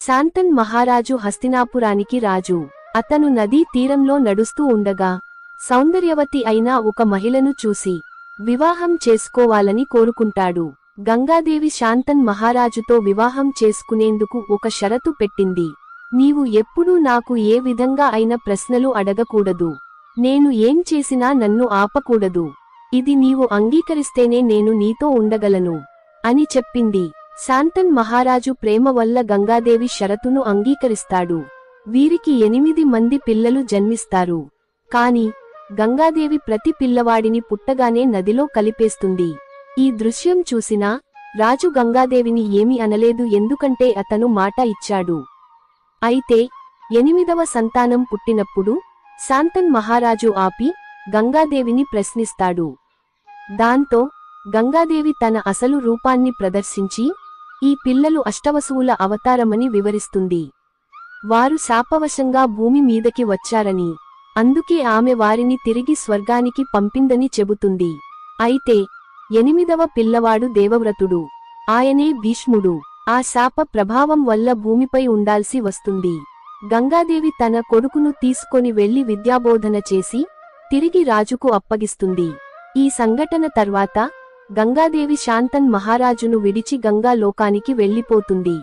శాంతన్ మహారాజు హస్తినాపురానికి రాజు. అతను నదీ తీరంలో నడుస్తూ ఉండగా సౌందర్యవతి అయిన ఒక మహిళను చూసి వివాహం చేసుకోవాలని కోరుకుంటాడు. గంగాదేవి శాంతన్ మహారాజుతో వివాహం చేసుకునేందుకు ఒక షరతు పెట్టింది. నీవు ఎప్పుడూ నాకు ఏ విధంగా అయిన ప్రశ్నలు అడగకూడదు. నేను ఏం చేసినా నన్ను ఆపకూడదు. ఇది నీవు అంగీకరిస్తేనే నేను నీతో ఉండగలను అని చెప్పింది. శాంతన్ మహారాజు ప్రేమ వల్ల గంగాదేవి షరతును అంగీకరిస్తాడు. వీరికి ఎనిమిది మంది పిల్లలు జన్మిస్తారు. కాని గంగాదేవి ప్రతి పిల్లవాడిని పుట్టగానే నదిలో కలిపేస్తుంది. ఈ దృశ్యం చూసినా రాజు గంగాదేవిని ఏమి అనలేదు ఎందుకంటే అతను మాట ఇచ్చాడు. అయితే ఎనిమిదవ సంతానం పుట్టినప్పుడు శాంతన్ మహారాజు ఆపి గంగాదేవిని ప్రశ్నిస్తాడు. దాంతో గంగాదేవి తన అసలు రూపాన్ని ప్రదర్శించి ఈ పిల్లలు అష్టవసువుల అవతారమని వివరిస్తుంది. వారు శాపవశంగా భూమి మీదకి వచ్చారని అందుకే ఆమె వారిని తిరిగి స్వర్గానికి పంపిందని చెబుతుంది. అయితే ఎనిమిదవ పిల్లవాడు దేవవ్రతుడు. ఆయనే భీష్ముడు. ఆ శాప ప్రభావం వల్ల భూమిపై ఉండాల్సి వస్తుంది. గంగాదేవి తన కొడుకును తీసుకొని వెళ్ళి విద్యాబోధన చేసి తిరిగి రాజుకు అప్పగిస్తుంది. ఈ సంఘటన తర్వాత గంగాదేవి శాంతన్ మహారాజును విడిచి గంగా లోకానికి వెళ్ళిపోతుంది